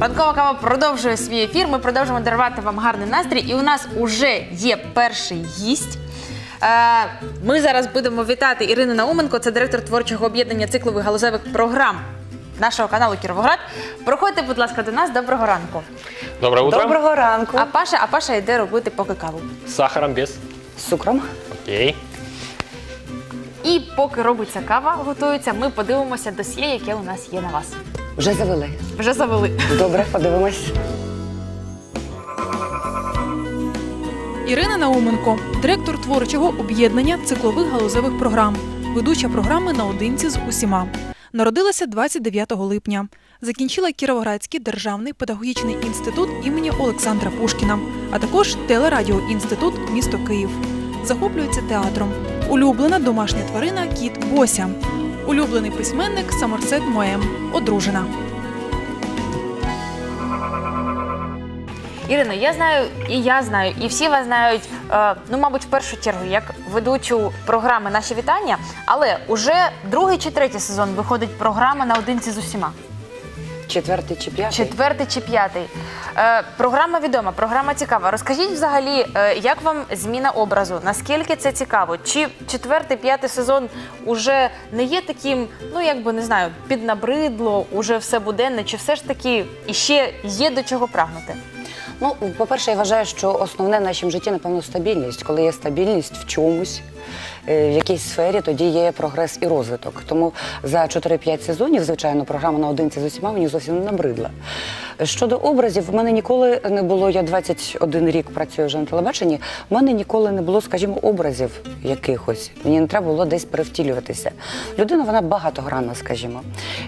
Ранкова кава продовжує свій ефір. Ми продовжуємо дарувати вам гарний настрій. І у нас уже є перший гість. Е, Ми зараз будемо вітати Ірину Науменко, це директор творчого об'єднання циклових галузевих програм нашого каналу Кіровоград. Проходьте, будь ласка, до нас. Доброго ранку. Доброе утро. Доброго ранку. А Паша, а Паша йде робити поки каву. С сахаром без. З цукром. Окей. І поки робиться кава, готується, ми подивимося досьє, яке у нас є на вас. Вже завели. Вже завели. Добре, подивимось. Ірина Науменко, директор творчого об'єднання циклових галузевих програм, ведуча програми наодинці з усіма. Народилася 29 липня. Закінчила Кіровоградський державний педагогічний інститут імені Олександра Пушкіна, а також телерадіоінститут місто Київ. Захоплюється театром. Улюблена домашня тварина кіт Бося. Улюблений письменник Саморсет Моем. Одружена. Ірино, я знаю, і я знаю, і всі вас знають, е, ну, мабуть, в першу чергу, як ведучу програми Наші вітання, але уже другий чи третій сезон виходить програма наодинці з усіма. Четвертий чи п'ятий? Четвертий чи п'ятий. Е, програма відома, програма цікава. Розкажіть взагалі, е, як вам зміна образу? Наскільки це цікаво? Чи четвертий, п'ятий сезон уже не є таким, ну якби не знаю, піднабридло, уже все буденне, чи все ж таки іще є до чого прагнути? Ну, по-перше, я вважаю, що основне в нашому житті, напевно, стабільність. Коли є стабільність в чомусь, в якійсь сфері, тоді є прогрес і розвиток. Тому за 4-5 сезонів, звичайно, програма наодинці з усіма мені зовсім не набридла. Щодо образів, в мене ніколи не було, я 21 рік працюю вже на телебаченні, в мене ніколи не було, скажімо, образів якихось. Мені не треба було десь перевтілюватися. Людина, вона багатогранна, скажімо.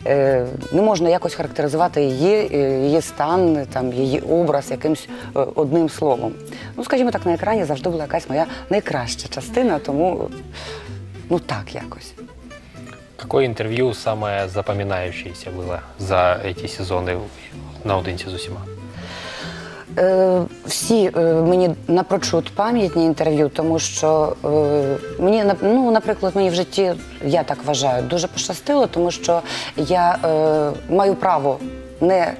Е, не можна якось характеризувати її, е, її стан, там, її образ якимось е, одним словом. Ну, скажімо так, на екрані завжди була якась моя найкраща частина, тому ну так якось. Какое интервью самое запоминающееся было за эти сезоны наодинці з усіма? Е, всі е, мені напрочуд пам'ятні інтерв'ю, тому що е, мені нап- ну, наприклад, мені в житті, я так вважаю, дуже пощастило, тому що я е, маю право не.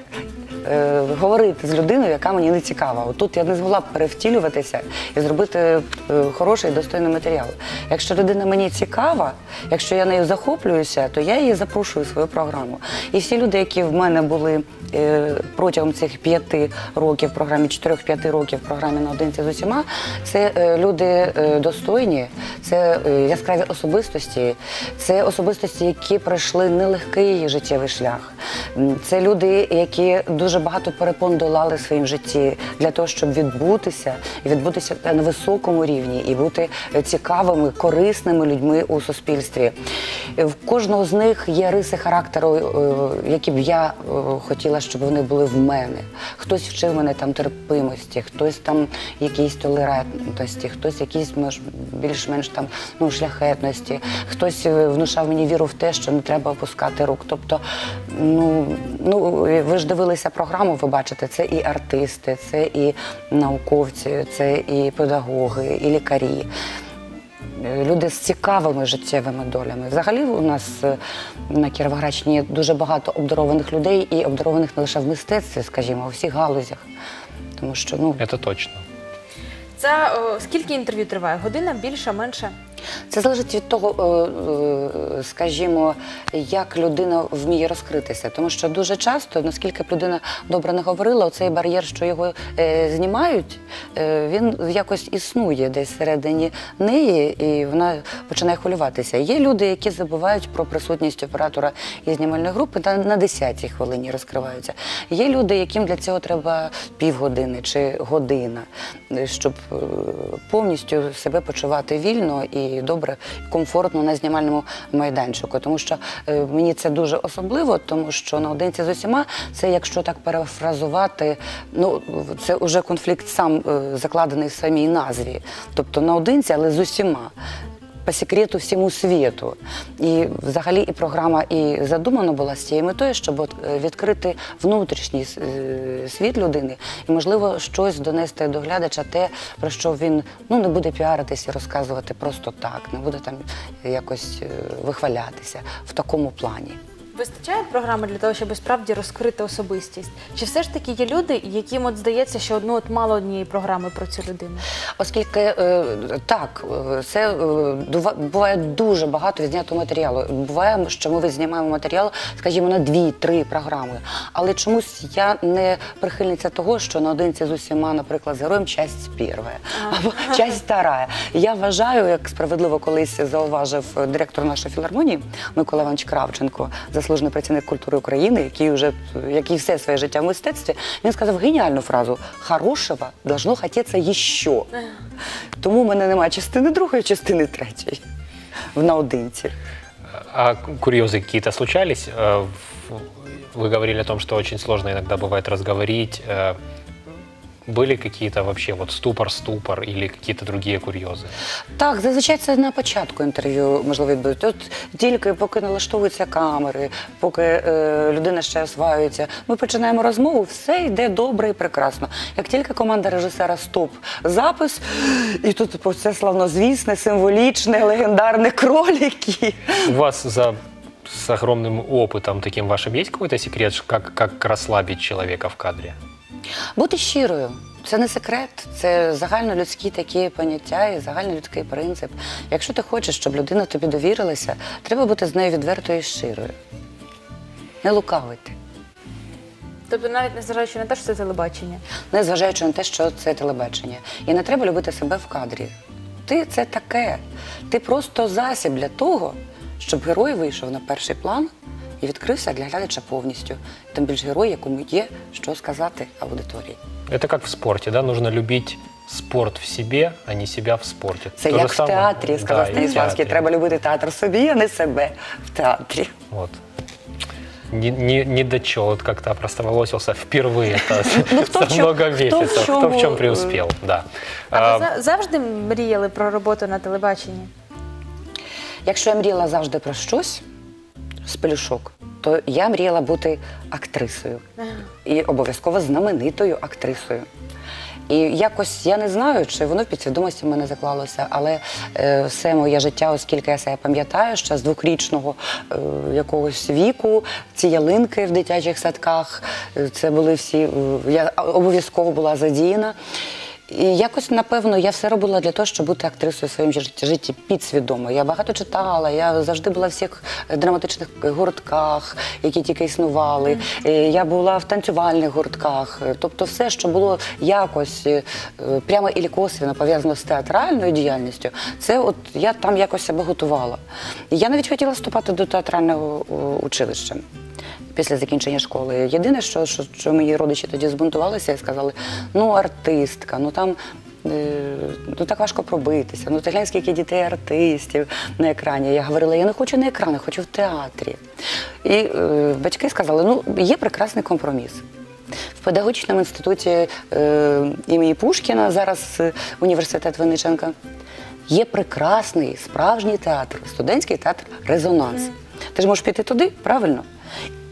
е, Говорити з людиною, яка мені не цікава. Отут я не змогла б перевтілюватися і зробити е, хороший достойний матеріал. Якщо людина мені цікава, якщо я нею захоплююся, то я її запрошую в свою програму. І всі люди, які в мене були е, протягом цих п'яти років в програмі, чотирьох-п'яти років в програмі наодинці з усіма, це е, люди е, достойні, це е, яскраві особистості, це особистості, які пройшли нелегкий життєвий шлях. Це люди, які дуже багато перепон долали в своїм житті для того, щоб відбутися і відбутися на високому рівні і бути цікавими, корисними людьми у суспільстві. В кожного з них є риси характеру, е, які б я е, хотіла, щоб вони були в мене. Хтось вчив мене там терпимості, хтось там якійсь толерантності, хтось якісь більш-менш там ну, шляхетності, хтось е, внушав мені віру в те, що не треба опускати рук. Тобто, ну, ну ви ж дивилися програму, ви бачите, це і артисти, це і науковці, це і педагоги, і лікарі. Е, Люди з цікавими життєвими долями. Взагалі у нас е, на Кіровоградщині дуже багато обдарованих людей і обдарованих не лише в мистецтві, скажімо, а у всіх галузях. Тому що ну Это точно. Це о, скільки інтерв'ю триває? Година, більше, менше? Це залежить від того, е, е, скажімо, як людина вміє розкритися. Тому що дуже часто, наскільки б людина добре не говорила, оцей бар'єр, що його е, знімають, він якось існує десь всередині неї, і вона починає хвилюватися. Є люди, які забувають про присутність оператора і знімальної групи та на 10-й хвилині розкриваються. Є люди, яким для цього треба півгодини чи година, щоб повністю себе почувати вільно і добре, комфортно на знімальному майданчику. Тому що е, мені це дуже особливо, тому що наодинці з усіма це, якщо так перефразувати, ну це вже конфлікт сам е, закладений в самій назві. Тобто наодинці, але з усіма по секрету всьому світу. І взагалі і програма і задумана була з цією метою, щоб е, відкрити внутрішній е, світ людини і, можливо, щось донести до глядача, те, про що він ну, не буде піаритися і розказувати просто так, не буде там якось е, вихвалятися в такому плані. Вистачає програми для того, щоб справді розкрити особистість? Чи все ж таки є люди, яким от здається, що одну от мало однієї програми про цю людину? Оскільки е, так, е, це е, буває дуже багато відзнятого матеріалу. Буває, що ми знімаємо матеріал, скажімо, на дві-три програми. Але чомусь я не прихильниця того, що наодинці з усіма, наприклад, з героєм часть перша або часть вторая. Я вважаю, як справедливо колись зауважив директор нашої філармонії Микола Іванович Кравченко, заслужений працівник культури України, який вже який все своє життя в мистецтві. Він сказав геніальну фразу: хорошого должно хотіться ще. Тому в мене немає частини другої, частини третьої в наодинці. А курьезы какие-то случались? Э, в- Вы говорили о том, что очень сложно иногда бывает разговорить. Э, Были какие-то вообще вот ступор-ступор или какие-то другие курьезы? Так, зазвичай це на початку інтерв'ю можливо відбудеться. От тільки поки налаштовуються камери, поки е, людина ще осваюється, ми починаємо розмову, все йде добре і прекрасно. Як тільки команда режисера стоп запис, і тут це славнозвісне, символічне, легендарне кроліки. У вас за с огромным опытом таким вашим есть какой-то секрет, ш- как, как расслабить человека в кадре? Бути щирою. Це не секрет, це загальнолюдські такі поняття і загальнолюдський принцип. Якщо ти хочеш, щоб людина тобі довірилася, треба бути з нею відвертою і щирою. Не лукавити. Тобто, навіть незважаючи на те, що це телебачення. незважаючи на те, що це телебачення. І не треба любити себе в кадрі. Ти це таке. Ти просто засіб для того, щоб герой вийшов на перший план і відкрився для глядача повністю. Тим більш герой, якому є що сказати аудиторії. Это как в спорте, да? Нужно любить спорт в себе, а не себя в спорте. Це То же як в самое- театрі, сказав Да, и в Станіславський. театре. Треба любити театр собі, а не себе в театрі. Вот. Не, не, не дочел, вот как-то опростоволосился впервые это Ну, кто за в чём- много кто в месяцев. Кто в чём, чем э, преуспел, да. А А, ви за- завжди мріяли про роботу на телебаченні? Якщо я мріяла завжди про щось з пелюшок, то я мріяла бути актрисою. І обов'язково знаменитою актрисою. І якось я не знаю, чи воно в підсвідомості в мене заклалося, але е, все моє життя, оскільки я себе пам'ятаю, ще з двохрічного е, якогось віку, ці ялинки в дитячих садках, е, це були всі, е, я обов'язково була задіяна. І якось, напевно, я все робила для того, щоб бути актрисою в своєму житті, підсвідомо. Я багато читала, я завжди була в всіх драматичних гуртках, які тільки існували. Е, Я була в танцювальних гуртках. Е, Тобто, все, що було якось е, прямо і косвенно пов'язано з театральною діяльністю, це от я там якось себе готувала. Я навіть хотіла вступати до театрального училища після закінчення школи. Єдине, що, що, що мої родичі тоді збунтувалися і сказали: ну, артистка, ну там. е, Ну так важко пробитися. Ну ти глянь, скільки дітей артистів на екрані. Я говорила, я не хочу на екрані, хочу в театрі. І е, батьки сказали: ну є прекрасний компроміс. В педагогічному інституті е, імені Пушкіна, зараз е, університет Винниченка, є прекрасний справжній театр, студентський театр Резонанс. Ти ж можеш піти туди, правильно?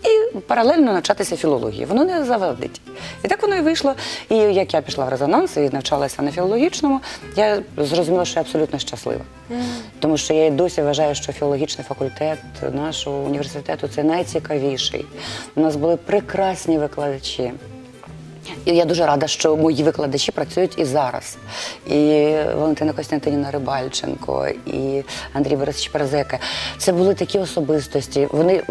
І паралельно навчатися філології. Воно не завадить. І так воно і вийшло. І як я пішла в резонанс і навчалася на філологічному, я зрозуміла, що я абсолютно щаслива. Тому що я і досі вважаю, що філологічний факультет нашого університету це найцікавіший. У нас були прекрасні викладачі. Я дуже рада, що мої викладачі працюють і зараз. І Валентина Костянтинівна Рибальченко, і Андрій Борисович Перезека. Це були такі особистості. Вони,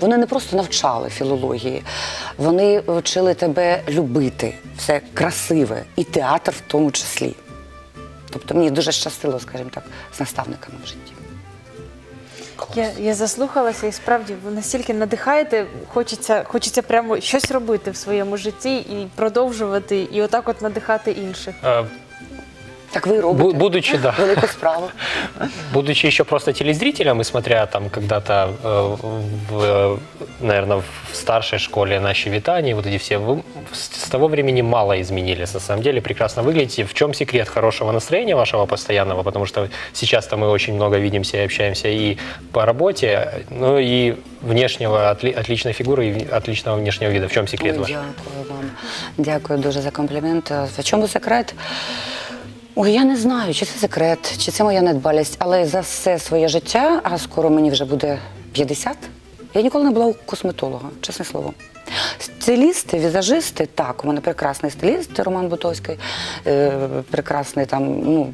вони не просто навчали філології, вони вчили тебе любити все красиве, і театр в тому числі. Тобто мені дуже щастило, скажімо так, з наставниками в житті. Я, я заслухалася і справді ви настільки надихаєте, хочеться, хочеться прямо щось робити в своєму житті і продовжувати, і отак от надихати інших. э, Так ви робите будучи, да, велику справу. будучи еще просто телезрителем и смотря там когда-то, э, в, наверное, в старшей школе на щебетании, вот эти все, вы с того времени мало изменились. На самом деле прекрасно выглядите. В чем секрет хорошего настроения вашего постоянного? Потому что сейчас-то мы очень много видимся и общаемся и по работе, ну и внешнего, отли- отличной фигуры и отличного внешнего вида. В чем секрет Ой, ваш? Дякую вам. Дякую дуже за комплімент. А В чому секрет? Ой, я не знаю, чи це секрет, чи це моя недбалість, але за все своє життя, а скоро мені вже буде 50, Я ніколи не була у косметолога, чесне слово. Стилісти, візажисти, так, у мене прекрасний стиліст Роман Бутовський, е, прекрасний там, ну.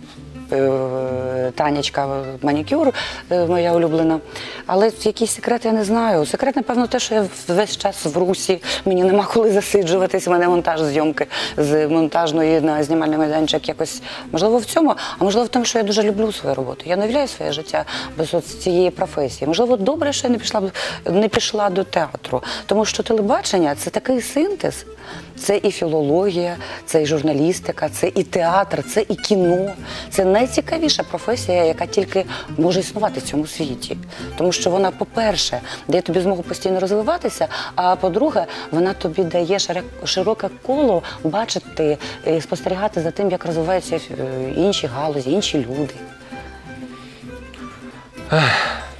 Е, Танечка манікюр, е, моя улюблена. Але якісь секрети я не знаю. Секрет, напевно, те, що я весь час в русі, мені нема коли засиджуватись, у мене монтаж зйомки з монтажної на знімальний майданчик якось. Можливо, в цьому, а можливо, в тому, що я дуже люблю свою роботу. Я не уявляю своє життя без цієї професії. Можливо, добре, що я не пішла, не пішла до театру, тому що телебачення це такий синтез. Це і філологія, це і журналістика, це і театр, це і кіно. Це найцікавіша професія, яка тільки може існувати в цьому світі. Тому що вона, по-перше, дає тобі змогу постійно розвиватися, а по-друге, вона тобі дає широке коло бачити і спостерігати за тим, як розвиваються е, інші галузі, інші люди.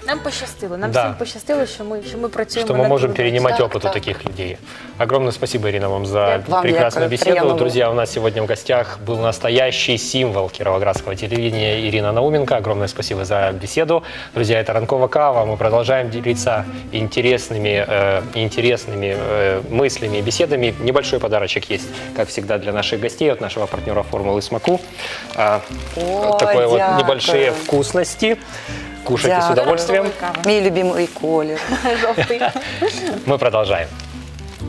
Нам пощастило, нам Да. всім пощастило, що ми, що ми працюємо Что мы над можем тим, перенимать Так, опыт у так. таких людей. Огромное спасибо, Ирина, вам за Вам прекрасную дякую, беседу. приємно було. Друзья, у нас сегодня в гостях был настоящий символ кировоградского телевидения Ирина Науменко. Огромное спасибо за беседу. Друзья, это Ранкова Кава. Мы продолжаем делиться интересными, э, интересными э, мыслями и беседами. Небольшой подарочек есть, как всегда, для наших гостей от нашего партнера Формулы Смаку. А, О, такое вот дякую. небольшие вкусности. Кушайте с Дякую. удовольствием. Кава. Мій любимий колір. Жовтий. Мы продолжаем.